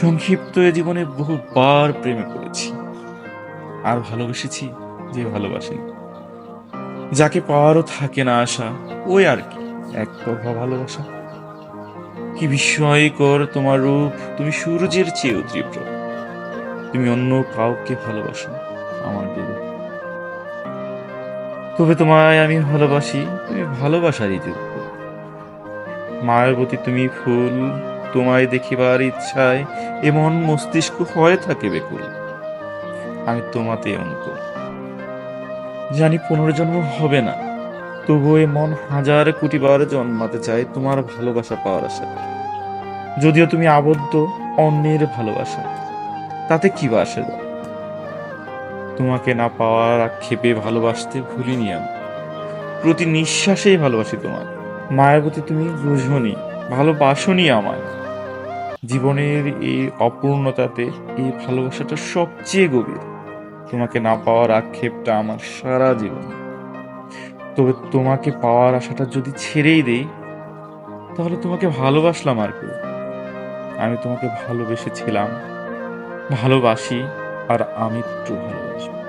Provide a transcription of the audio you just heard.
সংক্ষিপ্ত জীবনে বহুবার প্রেমে পড়েছি। আর ভালোবেসেছি যে ভালোবাসেনি। যাকে পাওয়ারও থাকে না আশা, ওই আর কি, এক একতরফা ভালোবাসা। কি বিস্ময়কর তোমার রূপ, তুমি সূর্যের চেয়েও তীব্র। তুমি অন্য কাউকে ভালোবাসো আমার গুরু তবে তোমায় আমি ভালোবাসি, তুমি ভালোবাসারই যোগ্য। মায়ের প্রতি তুমি ফুল তোমায় দেখিবার ইচ্ছায় এমন মস্তিষ্ক হয়ে থাকে বেকুল। আমি তোমাতে অনুকূল জানি পুনর্জন্ম হবে না, তবুও এ মন হাজার কোটি বার জন্মাতে চায় তোমার ভালোবাসা পাওয়ার আশা। যদিও তুমি আবদ্ধ অন্যের ভালোবাসা, তাতে কি বা আসে তোমাকে না পাওয়ার আক্ষেপে ভালোবাসতে ভুলিনি আমি। প্রতি নিঃশ্বাসেই ভালোবাসি তোমার মায়ের প্রতি তুমি বুঝনি, ভালোবাসনি আমায়। জীবনের এই অপূর্ণতাতে এই ভালোবাসাটা সবচেয়ে গভীর। তোমাকে না পাওয়ার আক্ষেপটা আমার সারা জীবন। তবে তোমাকে পাওয়ার আশাটা যদি ছেড়েই দেই, তাহলে তোমাকে ভালোবাসলাম আর কি। আমি তোমাকে ভালোবেসেছিলাম, ভালোবাসি আর আমি একটু ভালোবাসি।